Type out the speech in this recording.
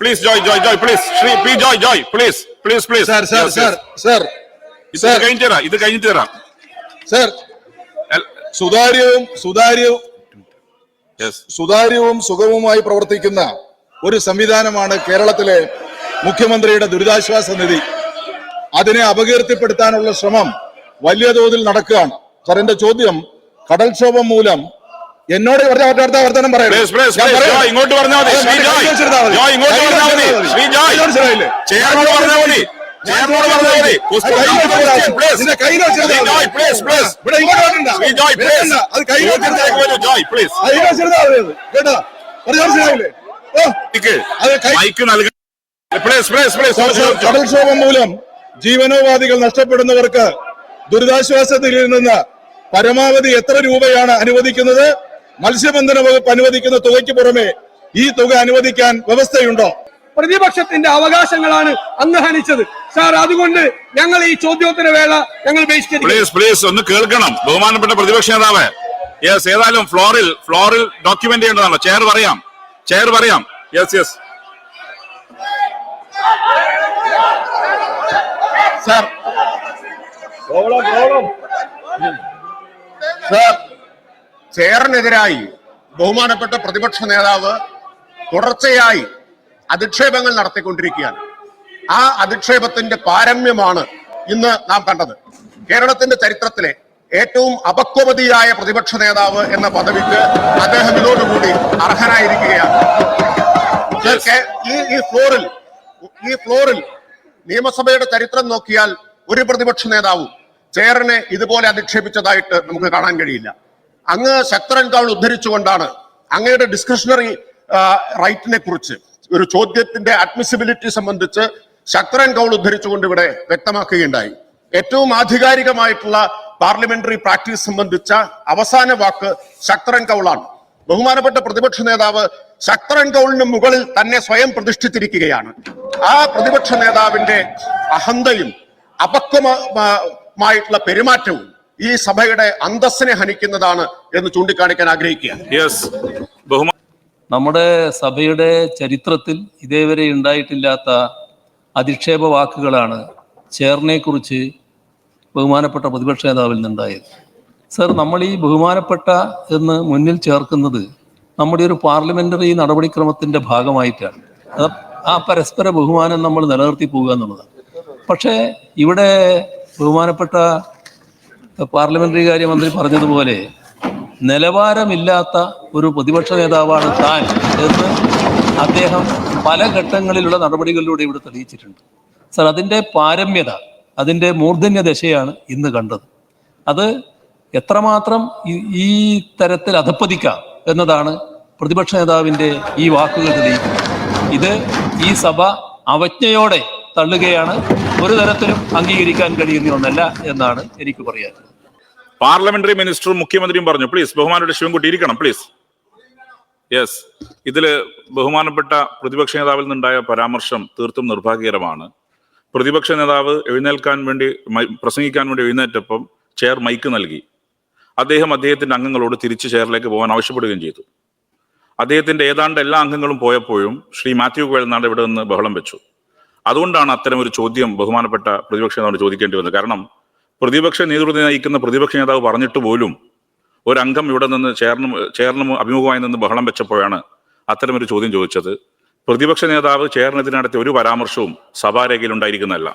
Please Joy Joy Joy please Shri P Joy Joy please please please sir sir sir sir ഇത് കഴിഞ്ഞു തരാം ഇത് കഴിഞ്ഞു തരാം. സാർ സുതാര്യവും സുതാര്യവും സുതാര്യവും സുഗമവുമായി പ്രവർത്തിക്കുന്ന ഒരു സംവിധാനമാണ് കേരളത്തിലെ മുഖ്യമന്ത്രിയുടെ ദുരിതാശ്വാസ നിധി. അതിനെ അപകീർത്തിപ്പെടുത്താനുള്ള ശ്രമം വലിയ തോതിൽ നടക്കുകയാണ്. സാർ എന്റെ ചോദ്യം കടൽക്ഷോഭം മൂലം എന്നോട് വർത്തമാനം പ്ലീസ് ഇങ്ങോട്ട് പറഞ്ഞാൽ മതി. കടൽക്ഷോഭം മൂലം ജീവനോപാധികൾ നഷ്ടപ്പെടുന്നവർക്ക് ദുരിതാശ്വാസത്തിൽ നിന്ന് പരമാവധി എത്ര രൂപയാണ് അനുവദിക്കുന്നത്? മത്സ്യബന്ധന വകുപ്പ് അനുവദിക്കുന്ന തുകയ്ക്ക് പുറമെ ഈ തുക അനുവദിക്കാൻ വ്യവസ്ഥയുണ്ടോ? പ്രതിപക്ഷത്തിന്റെ അവകാശങ്ങളാണ് അങ്ങ് ഹനിച്ചത്. സാർ അതുകൊണ്ട് ഞങ്ങൾ ഈ ചോദ്യോത്തര വേള ഞങ്ങൾ പ്ലീസ് പ്ലീസ് ഒന്ന് കേൾക്കണം. ബഹുമാനപ്പെട്ട പ്രതിപക്ഷ നേതാവ്. യെസ് ഏതായാലും ഫ്ലോറിൽ ഫ്ലോറിൽ ഡോക്യുമെന്റ് ചെയ്യേണ്ടതാണോ ചെയർ പറയാം. ചെയർ പറയാം. യെസ് യെസ് സാർ സാർ ചെയറിനെതിരായി ബഹുമാനപ്പെട്ട പ്രതിപക്ഷ നേതാവ് തുടർച്ചയായി അധിക്ഷേപങ്ങൾ നടത്തിക്കൊണ്ടിരിക്കുകയാണ്. ആ അധിക്ഷേപത്തിന്റെ പാരമ്യമാണ് ഇന്ന് നാം കണ്ടത്. കേരളത്തിന്റെ ചരിത്രത്തിലെ ഏറ്റവും അപക്വതിയായ പ്രതിപക്ഷ നേതാവ് എന്ന പദവിക്ക് അദ്ദേഹം ഇതോടുകൂടി അർഹനായിരിക്കുകയാണ് ഈ ഈ ഫ്ലോറിൽ ഈ ഫ്ലോറിൽ നിയമസഭയുടെ ചരിത്രം നോക്കിയാൽ ഒരു പ്രതിപക്ഷ നേതാവും ചെയറിനെ ഇതുപോലെ അധിക്ഷേപിച്ചതായിട്ട് നമുക്ക് കാണാൻ കഴിയില്ല. അങ്ങ് ശക്തരൻ കൗൾ ഉദ്ധരിച്ചുകൊണ്ടാണ് അങ്ങയുടെ ഡിസ്കഷണറി റൈറ്റിനെ കുറിച്ച് ഒരു ചോദ്യത്തിന്റെ അഡ്മിസിബിലിറ്റി സംബന്ധിച്ച് ശക്തരൻ കൗൾ ഉദ്ധരിച്ചുകൊണ്ട് ഇവിടെ വ്യക്തമാക്കുകയുണ്ടായി. ഏറ്റവും ആധികാരികമായിട്ടുള്ള പാർലമെന്ററി പ്രാക്ടീസ് സംബന്ധിച്ച അവസാന വാക്ക് ശക്തരൻ കൗളാണ് ബഹുമാനപ്പെട്ട പ്രതിപക്ഷ നേതാവ് ശക്തരൻ കൗളിന് മുകളിൽ തന്നെ സ്വയം പ്രതിഷ്ഠിച്ചിരിക്കുകയാണ്. ആ പ്രതിപക്ഷ നേതാവിന്റെ അഹന്തയും അപക്വമായിട്ടുള്ള പെരുമാറ്റവും ഈ സഭയുടെ അന്തസ്സിനെ ഹനിക്കുന്നതാണ് എന്ന് ചൂണ്ടിക്കാണിക്കാൻ ആഗ്രഹിക്കുക. യെസ് ബഹുമാന നമ്മുടെ സഭയുടെ ചരിത്രത്തിൽ ഇതേവരെ ഉണ്ടായിട്ടില്ലാത്ത അധിക്ഷേപ വാക്കുകളാണ് ചേർനെ കുറിച്ച് ബഹുമാനപ്പെട്ട പ്രതിപക്ഷ നേതാവിൽ നിന്നുണ്ടായത്. സർ നമ്മൾ ഈ ബഹുമാനപ്പെട്ട എന്ന് മുന്നിൽ ചേർക്കുന്നത് നമ്മുടെ ഒരു പാർലമെന്ററി നടപടിക്രമത്തിന്റെ ഭാഗമായിട്ടാണ്. ആ പരസ്പര ബഹുമാനം നമ്മൾ നിലനിർത്തി പോകുക എന്നുള്ളതാണ്. പക്ഷേ ഇവിടെ ബഹുമാനപ്പെട്ട പാർലമെന്ററി കാര്യമന്ത്രി പറഞ്ഞതുപോലെ നിലവാരമില്ലാത്ത ഒരു പ്രതിപക്ഷ നേതാവാണ് താൻ എന്ന് അദ്ദേഹം പല ഘട്ടങ്ങളിലുള്ള നടപടികളിലൂടെ ഇവിടെ തെളിയിച്ചിട്ടുണ്ട്. സർ അതിന്റെ പാരമ്യത അതിന്റെ മൂർധന്യ ദശയാണ് ഇന്ന് കണ്ടത്. അത് എത്രമാത്രം ഈ- തരത്തിൽ അധപ്പതിക്കാം എന്നതാണ് പ്രതിപക്ഷ നേതാവിന്റെ ഈ വാക്കുകൾ തെളിയിക്കുന്നത്. ഇത് ഈ സഭ അവജ്ഞയോടെ തള്ളുകയാണ് ഒരു തരത്തിലും അംഗീകരിക്കാൻ കഴിയുന്ന ഒന്നല്ല എന്നാണ് എനിക്ക് പറയാനുള്ളത്. പാർലമെന്ററി മിനിസ്റ്ററും മുഖ്യമന്ത്രിയും പറഞ്ഞു. പ്ലീസ് ബഹുമാനപ്പെട്ട ശിവൻകുട്ടി ഇരിക്കണം പ്ലീസ് യെസ് ഇതിൽ ബഹുമാനപ്പെട്ട പ്രതിപക്ഷ നേതാവിൽ നിന്നുണ്ടായ പരാമർശം തീർത്തും നിർഭാഗ്യകരമാണ്. പ്രതിപക്ഷ നേതാവ് എഴുന്നേൽക്കാൻ വേണ്ടി പ്രസംഗിക്കാൻ വേണ്ടി എഴുന്നേറ്റപ്പം ചെയർ മൈക്ക് നൽകി. അദ്ദേഹം അദ്ദേഹത്തിന്റെ അംഗങ്ങളോട് തിരിച്ച് ചെയറിലേക്ക് പോകാൻ ആവശ്യപ്പെടുകയും ചെയ്തു. അദ്ദേഹത്തിന്റെ ഏതാണ്ട് എല്ലാ അംഗങ്ങളും പോയപ്പോഴും ശ്രീ മാത്യു കോയൽ നാട് ഇവിടെ നിന്ന് ബഹളം വെച്ചു? അതുകൊണ്ടാണ് അത്തരം ഒരു ചോദ്യം ബഹുമാനപ്പെട്ട പ്രതിപക്ഷ നേതാവിനോട് ചോദിക്കേണ്ടി വന്നത്. കാരണം പ്രതിപക്ഷ നേതൃത്വം നയിക്കുന്ന പ്രതിപക്ഷ നേതാവ് പറഞ്ഞിട്ട് പോലും ഒരംഗം ഇവിടെ നിന്ന് ചേർന്ന് ചേർന്ന് അഭിമുഖമായി നിന്ന് ബഹളം വെച്ചപ്പോഴാണ് അത്തരമൊരു ചോദ്യം ചോദിച്ചത്. പ്രതിപക്ഷ നേതാവ് ചേർന്നതിന് നടത്തിയ ഒരു പരാമർശവും സഭാരേഖയിൽ ഉണ്ടായിരിക്കുന്നതല്ല.